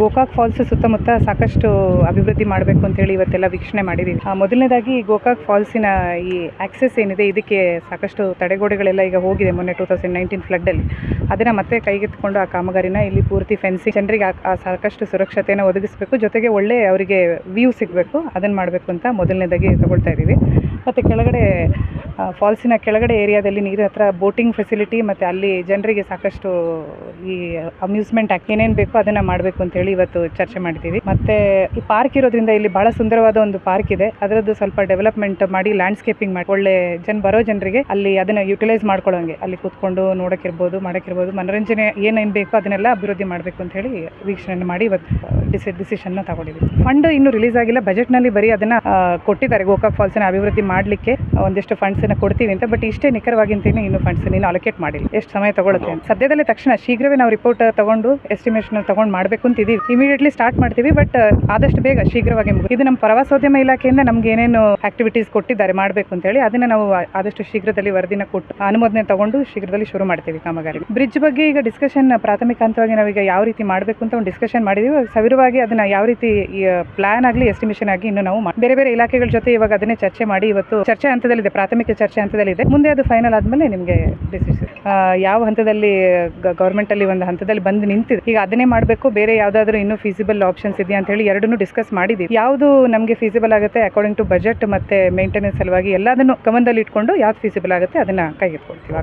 Gokak falls ಸುತ್ತಮುತ್ತ ಸಾಕಷ್ಟು ಅಭಿವೃದ್ಧಿ ಮಾಡಬೇಕು ಅಂತೇಳಿ ಇವತ್ತೆಲ್ಲ ವೀಕ್ಷಣೆ ಮಾಡಿದ್ದೀವಿ ಮೊದಲನೇದಾಗಿ ಗೋಕಾಕ್ ಫಾಲ್ಸಿನ ಈ ಆಕ್ಸೆಸ್ ಏನಿದೆ ಇದಕ್ಕೆ ಸಾಕಷ್ಟು ತಡೆಗೋಡೆಗಳೆಲ್ಲ ಈಗ ಹೋಗಿದೆ ಮೊನ್ನೆ ಟೂ ತೌಸಂಡ್ ನೈನ್ಟೀನ್ ಫ್ಲಡ್ಡಲ್ಲಿ ಅದನ್ನು ಮತ್ತೆ ಕೈಗೆತ್ತಿಕೊಂಡು ಆ ಕಾಮಗಾರಿನ ಇಲ್ಲಿ ಪೂರ್ತಿ ಫೆನ್ಸಿ ಜನರಿಗೆ ಸಾಕಷ್ಟು ಸುರಕ್ಷತೆಯನ್ನು ಒದಗಿಸಬೇಕು, ಜೊತೆಗೆ ಒಳ್ಳೆ ಅವರಿಗೆ ವ್ಯೂ ಸಿಗಬೇಕು ಅದನ್ನು ಮಾಡಬೇಕು ಅಂತ ಮೊದಲನೇದಾಗಿ ತಗೊಳ್ತಾ ಇದ್ದೀವಿ. ಮತ್ತು ಕೆಳಗಡೆ ಫಾಲ್ಸಿನ ಕೆಳಗಡೆ ಏರಿಯಾದಲ್ಲಿ ನೀರು ಹತ್ರ ಬೋಟಿಂಗ್ ಫೆಸಿಲಿಟಿ ಮತ್ತು ಅಲ್ಲಿ ಜನರಿಗೆ ಸಾಕಷ್ಟು ಈ ಅಮ್ಯೂಸ್ಮೆಂಟ್ ಏನೇನು ಬೇಕೋ ಅದನ್ನು ಮಾಡಬೇಕು ಅಂತೇಳಿ ಇವತ್ತು ಚರ್ಚೆ ಮಾಡ್ತೀವಿ ಮತ್ತು ಈ ಪಾರ್ಕ್ ಇರೋದ್ರಿಂದ ಇಲ್ಲಿ ಭಾಳ ಸುಂದರವಾದ ಒಂದು ಪಾರ್ಕ್ ಇದೆ. ಅದರದ್ದು ಸ್ವಲ್ಪ ಡೆವಲಪ್ಮೆಂಟ್ ಮಾಡಿ ಲ್ಯಾಂಡ್ಸ್ಕೇಪಿಂಗ್ ಮಾಡಿ ಒಳ್ಳೆ ಜನ ಬರೋ ಜನರಿಗೆ ಅಲ್ಲಿ ಅದನ್ನು ಯುಟಿಲೈಸ್ ಮಾಡ್ಕೊಳ್ಳೋಂಗೆ. ಅಲ್ಲಿ ಕೂತ್ಕೊಂಡು ನೋಡೋಕ್ಕಿರ್ಬೋದು ಮಾಡೋಕ್ಕಿರ್ಬೋದು ಮನೋರಂಜನೆ ಏನೇನು ಬೇಕೋ ಅದನ್ನೆಲ್ಲ ಅಭಿವೃದ್ಧಿ ಮಾಡಬೇಕು ಅಂತ ಹೇಳಿ ವೀಕ್ಷಣೆ ಮಾಡಿ ಇವತ್ತು ಡಿಸಿ ಡಿಸಿಷನ್ನ ತಗೊಂಡಿದ್ದೀವಿ. ಫಂಡ್ ಇನ್ನೂ ರಿಲೀಸ್ ಆಗಿಲ್ಲ. ಬಜೆಟ್ನಲ್ಲಿ ಬರೀ ಅದನ್ನು ಕೊಟ್ಟಿದ್ದಾರೆ ಗೋಕಾಕ್ ಫಾಲ್ಸನ್ನು ಅಭಿವೃದ್ಧಿ ಮಾಡಲಿಕ್ಕೆ. ಒಂದಿಷ್ಟು ಫಂಡ್ಸನ್ನು ಕೊಡ್ತೀವಿ ಅಂತ ಬಟ್ ಇಷ್ಟೇ ನಿಖರವಾಗಿ ಇನ್ನು ಫಂಡ್ಸ್ ಇನ್ನು ಅಲೋಕೇಟ್ ಮಾಡಿಲ್ಲ. ಎಷ್ಟು ಸಮಯ ತಗೊಳುತ್ತೆ ಅಂತ. ಸದ್ಯದಲ್ಲೇ ತಕ್ಷಣ ಶೀಘ್ರವೇ ನಾವು ರಿಪೋರ್ಟ್ ತಗೊಂಡು ಎಸ್ಟಿಮೇಷನ್ ತಗೊಂಡು ಮಾಡಬೇಕು ಅಂತ ಇದೀವಿ. ಇಮಿಡಿಯೇಟ್ಲಿ ಸ್ಟಾರ್ಟ್ ಮಾಡ್ತೀವಿ ಬಟ್ ಆದಷ್ಟು ಬೇಗ ಶೀಘ್ರವಾಗಿ ಇದು ನಮ್ಮ ಪ್ರವಾಸೋದ್ಯಮ ಇಲಾಖೆಯಿಂದ ನಮ್ಗೆ ಏನೇನು ಆಕ್ಟಿವಿಟೀಸ್ ಕೊಟ್ಟಿದ್ದಾರೆ ಮಾಡಬೇಕು ಅಂತೇಳಿ ಅದನ್ನ ನಾವು ಆದಷ್ಟು ಶೀಘ್ರದಲ್ಲಿ ವರದಿನ ಕೊಟ್ಟು ಅನುಮೋದನೆ ತಗೊಂಡು ಶೀಘ್ರದಲ್ಲಿ ಶುರು ಮಾಡ್ತೀವಿ ಕಾಮಗಾರಿ. ಬ್ರಿಡ್ಜ್ ಬಗ್ಗೆ ಈಗ ಡಿಸ್ಕಷನ್ ಪ್ರಾಥಮಿಕ ಹಂತವಾಗಿ ನಾವೀಗ ಯಾವ ರೀತಿ ಮಾಡಬೇಕು ಅಂತ ಒಂದು ಡಿಸ್ಕಷನ್ ಮಾಡಿದೀವಿ. ಸವಿರವಾಗಿ ಅದನ್ನ ಯಾವ ರೀತಿ ಪ್ಲಾನ್ ಆಗಲಿ ಎಸ್ಟಿಮೇಷನ್ ಆಗಿ ಇನ್ನು ನಾವು ಬೇರೆ ಬೇರೆ ಇಲಾಖೆಗಳ ಜೊತೆ ಇವಾಗ ಅದನ್ನೇ ಚರ್ಚೆ ಮಾಡಿ ಇವತ್ತು ಚರ್ಚೆ ಹಂತದಲ್ಲಿದೆ, ಪ್ರಾಥಮಿಕ ಚರ್ಚೆ ಹಂತದಲ್ಲಿದೆ. ಮುಂದೆ ಅದು ಫೈನಲ್ ಆದಮೇಲೆ ನಿಮಗೆ ಡಿಸಿಷನ್ ಯಾವ ಹಂತದಲ್ಲಿ ಗೌರ್ಮೆಂಟ್ ಅಲ್ಲಿ ಒಂದು ಹಂತದಲ್ಲಿ ಬಂದು ನಿಂತಿದೆ, ಈಗ ಅದನ್ನೇ ಮಾಡಬೇಕು, ಬೇರೆ ಯಾವ್ದಾದ್ರು ಇನ್ನೂ ಫೀಸಿಬಲ್ ಆಪ್ಷನ್ಸ್ ಇದೆಯಾ ಅಂತ ಹೇಳಿ ಎರಡನ್ನೂ ಡಿಸ್ಕಸ್ ಮಾಡಿದ್ದೀವಿ. ಯಾವುದು ನಮಗೆ ಫೀಸಿಬಲ್ ಆಗುತ್ತೆ ಅಕಾರ್ಡಿಂಗ್ ಟು ಬಜೆಟ್ ಮತ್ತೆ ಮೇಂಟೆನೆನ್ಸ್ ಸಲುವಾಗಿ ಎಲ್ಲದನ್ನು ಗಮನದಲ್ಲಿ ಇಟ್ಕೊಂಡು ಯಾವ್ದು ಫೀಸಿಬಲ್ ಆಗುತ್ತೆ ಅದನ್ನ ಕೈಗೆತ್ಕೊಳ್ತೀವಿ